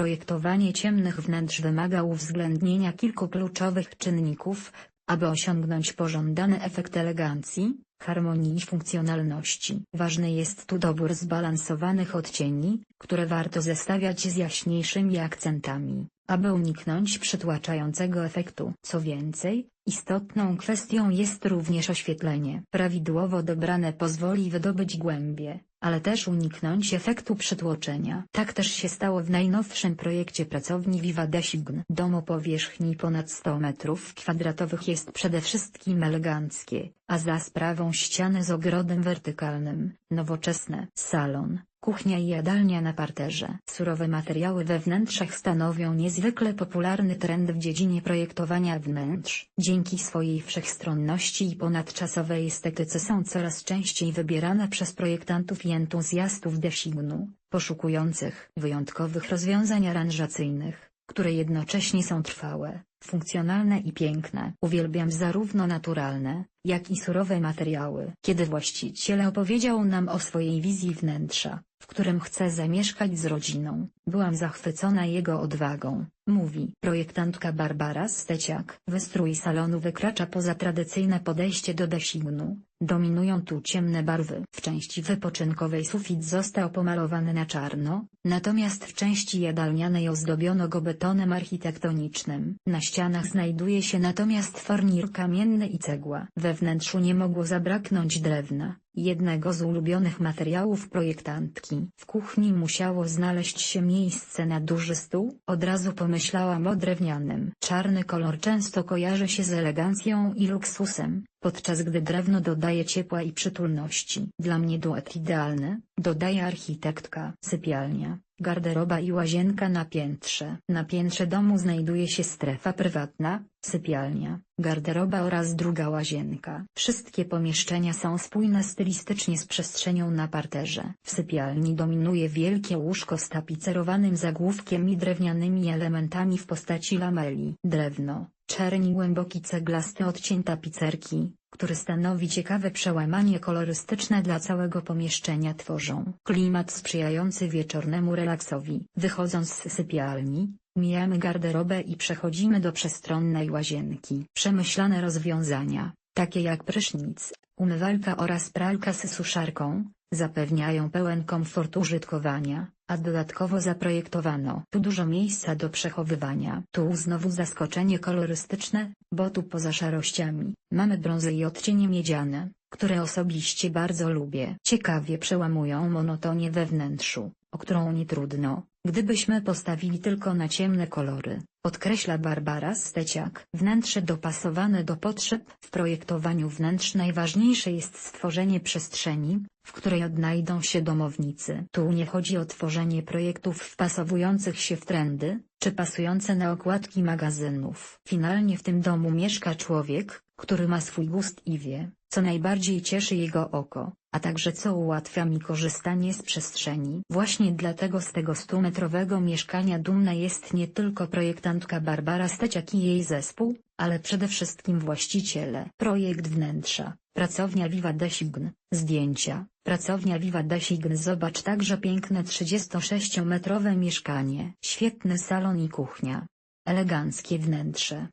Projektowanie ciemnych wnętrz wymaga uwzględnienia kilku kluczowych czynników, aby osiągnąć pożądany efekt elegancji, harmonii i funkcjonalności. Ważny jest tu dobór zbalansowanych odcieni, które warto zestawiać z jaśniejszymi akcentami, aby uniknąć przytłaczającego efektu. Co więcej, istotną kwestią jest również oświetlenie. Prawidłowo dobrane pozwoli wydobyć głębie, ale też uniknąć efektu przytłoczenia. Tak też się stało w najnowszym projekcie pracowni Viva Design. Dom o powierzchni ponad 100 m2 jest przede wszystkim eleganckie, a za sprawą ściany z ogrodem wertykalnym, nowoczesne. Salon, kuchnia i jadalnia na parterze. Surowe materiały we wnętrzach stanowią niezwykle popularny trend w dziedzinie projektowania wnętrz. Dzięki swojej wszechstronności i ponadczasowej estetyce są coraz częściej wybierane przez projektantów i entuzjastów designu, poszukujących wyjątkowych rozwiązań aranżacyjnych, które jednocześnie są trwałe, funkcjonalne i piękne. Uwielbiam zarówno naturalne, jak i surowe materiały. Kiedy właściciel opowiedział nam o swojej wizji wnętrza, w którym chce zamieszkać z rodziną, byłam zachwycona jego odwagą, mówi projektantka Barbara Steciak. Wystrój salonu wykracza poza tradycyjne podejście do designu, dominują tu ciemne barwy. W części wypoczynkowej sufit został pomalowany na czarno, natomiast w części jadalnianej ozdobiono go betonem architektonicznym. Na ścianach znajduje się natomiast fornir kamienny i cegła. We wnętrzu nie mogło zabraknąć drewna, jednego z ulubionych materiałów projektantki. W kuchni musiało znaleźć się miejsce na duży stół. Od razu pomyślałam o drewnianym. Czarny kolor często kojarzy się z elegancją i luksusem, podczas gdy drewno dodaje ciepła i przytulności. Dla mnie duet idealny, dodaje architektka. Sypialnia, garderoba i łazienka na piętrze. Na piętrze domu znajduje się strefa prywatna, sypialnia, garderoba oraz druga łazienka. Wszystkie pomieszczenia są spójne stylistycznie z przestrzenią na parterze. W sypialni dominuje wielkie łóżko z tapicerowanym zagłówkiem i drewnianymi elementami w postaci lameli. Drewno, czerni głęboki ceglasty odcień tapicerki, który stanowi ciekawe przełamanie kolorystyczne dla całego pomieszczenia tworzą klimat sprzyjający wieczornemu relaksowi. Wychodząc z sypialni, mijamy garderobę i przechodzimy do przestronnej łazienki. Przemyślane rozwiązania, takie jak prysznic, umywalka oraz pralka z suszarką, zapewniają pełen komfort użytkowania, a dodatkowo zaprojektowano tu dużo miejsca do przechowywania. Tu znowu zaskoczenie kolorystyczne, bo tu poza szarościami, mamy brązy i odcienie miedziane, które osobiście bardzo lubię. Ciekawie przełamują monotonię we wnętrzu, o którą nie trudno, gdybyśmy postawili tylko na ciemne kolory, podkreśla Barbara Steciak. Wnętrze dopasowane do potrzeb. W projektowaniu wnętrz najważniejsze jest stworzenie przestrzeni, w której odnajdą się domownicy. Tu nie chodzi o tworzenie projektów wpasowujących się w trendy, czy pasujące na okładki magazynów. Finalnie w tym domu mieszka człowiek, który ma swój gust i wie, co najbardziej cieszy jego oko, a także co ułatwia mi korzystanie z przestrzeni. Właśnie dlatego z tego 100-metrowego mieszkania dumna jest nie tylko projektantka Barbara Steciak i jej zespół, ale przede wszystkim właściciele. Projekt wnętrza, pracownia Viva Design, zdjęcia, pracownia Viva Design Zobacz także piękne 36-metrowe mieszkanie. Świetny salon i kuchnia. Eleganckie wnętrze,